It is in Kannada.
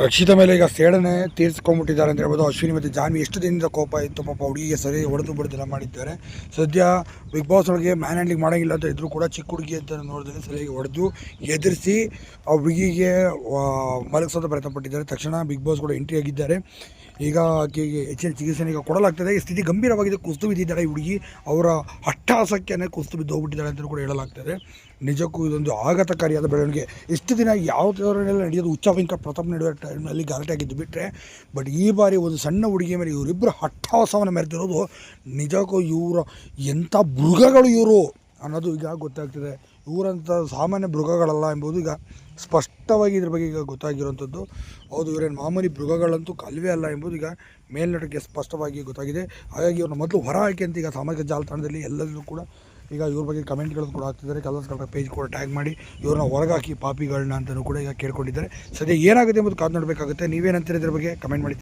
ರಕ್ಷಿತ ಮೇಲೆ ಈಗ ಸೇಡನೆ ತೀರಿಸ್ಕೊಂಡ್ಬಿಟ್ಟಿದ್ದಾರೆ ಅಂತ ಹೇಳ್ಬೋದು. ಅಶ್ವಿನಿ ಮತ್ತು ಜಾನ್ವಿ ಎಷ್ಟು ದಿನದಿಂದ ಕೋಪ ಇತ್ತು ಪಾಪ ಹುಡುಗಿಗೆ ಸರಿ ಹೊಡೆದು ಬಿಡ್ದೆಲ್ಲ ಮಾಡಿದ್ದಾರೆ. ಸದ್ಯ ಬಿಗ್ ಬಾಸ್ ಒಳಗೆ ಮ್ಯಾನ್ ಹ್ಯಾಂಡ್ಲಿಂಗ್ ಮಾಡೋಂಗಿಲ್ಲ ಅಂತ ಇದ್ರು ಕೂಡ ಚಿಕ್ಕ ಹುಡುಗಿ ಅಂತ ನೋಡಿದ್ರೆ ಸರಿಯಾಗಿ ಹೊಡೆದು ಎದುರಿಸಿ ಆ ಹುಡುಗಿಗೆ ಮಲಗಿಸೋದು ಪ್ರಯತ್ನ ಪಟ್ಟಿದ್ದಾರೆ ತಕ್ಷಣ ಬಿಗ್ ಬಾಸ್ ಕೂಡ ಎಂಟ್ರಿ ಆಗಿದ್ದಾರೆ. ಈಗ ಆಕೆಗೆ ಹೆಚ್ಚಿನ ಚಿಕಿತ್ಸೆ ಈಗ ಕೊಡಲಾಗ್ತದೆ. ಈ ಸ್ಥಿತಿ ಗಂಭೀರವಾಗಿದೆ. ಕುಸ್ತು ಬಿದ್ದಿದ್ದಾಳೆ ಈ ಹುಡುಗಿ. ಅವರ ಹಟ್ಟಹಾಸಕ್ಕೆ ಕುಸ್ತು ಬಿದ್ದು ಹೋಗ್ಬಿಟ್ಟಿದ್ದಾಳೆ ಅಂತ ಕೂಡ ಹೇಳಲಾಗ್ತದೆ. ನಿಜಕ್ಕೂ ಇದೊಂದು ಆಘಾತಕಾರಿಯಾದ ಬೆಳವಣಿಗೆ. ಇಷ್ಟು ದಿನ ಯಾವ ಥರನೆಲ್ಲ ನಡೆಯೋದು? ಉಚ್ಚ ಪ್ರಥಮ ನಡೆಯುವ ಟೈಮ್ನಲ್ಲಿ ಗಲಾಟೆ ಆಗಿದ್ದು ಬಿಟ್ಟರೆ ಬಟ್ ಈ ಬಾರಿ ಒಂದು ಸಣ್ಣ ಹುಡುಗಿಯ ಮೇಲೆ ಇವರಿಬ್ಬರು ಹಟ್ಟಹಾಸವನ್ನು ಮೆರೆದಿರೋದು ನಿಜಕ್ಕೂ ಇವರು ಎಂಥ ಮೃಗಗಳು ಇವರು ಅನ್ನೋದು ಈಗ ಗೊತ್ತಾಗ್ತಿದೆ. ಇವರಂಥ ಸಾಮಾನ್ಯ ಮೃಗಗಳಲ್ಲ ಎಂಬುದು ಈಗ ಸ್ಪಷ್ಟವಾಗಿ ಇದ್ರ ಬಗ್ಗೆ ಈಗ ಗೊತ್ತಾಗಿರುವಂಥದ್ದು. ಹೌದು, ಇವರೇನು ಮಾಮೂಲಿ ಮೃಗಗಳಂತೂ ಕಲ್ವೇ ಅಲ್ಲ ಎಂಬುದು ಈಗ ಮೇಲ್ನೋಟಕ್ಕೆ ಸ್ಪಷ್ಟವಾಗಿ ಗೊತ್ತಾಗಿದೆ. ಹಾಗಾಗಿ ಇವ್ರನ್ನ ಮೊದಲು ಹೊರ ಹಾಕಿ ಅಂತ ಈಗ ಸಾಮಾಜಿಕ ಜಾಲತಾಣದಲ್ಲಿ ಎಲ್ಲರಿಗೂ ಕೂಡ ಈಗ ಇವ್ರ ಬಗ್ಗೆ ಕಮೆಂಟ್ಗಳು ಕೂಡ ಹಾಕ್ತಿದ್ದಾರೆ. ಕಲರ್ಸ್ ಕಲರ್ ಪೇಜ್ ಕೂಡ ಟ್ಯಾಗ್ ಮಾಡಿ, ಇವ್ರನ್ನ ಹೊರಗಾಕಿ ಪಾಪಿಗಳನ್ನ ಅಂತಲೂ ಕೂಡ ಈಗ ಕೇಳ್ಕೊಂಡಿದ್ದಾರೆ. ಸದ್ಯ ಏನಾಗುತ್ತೆ ಎಂಬುದು ಕಾದು ನೋಡಬೇಕಾಗುತ್ತೆ. ನೀವೇನಂತೀರ ಇದ್ರ ಬಗ್ಗೆ? ಕಮೆಂಟ್ ಮಾಡಿ.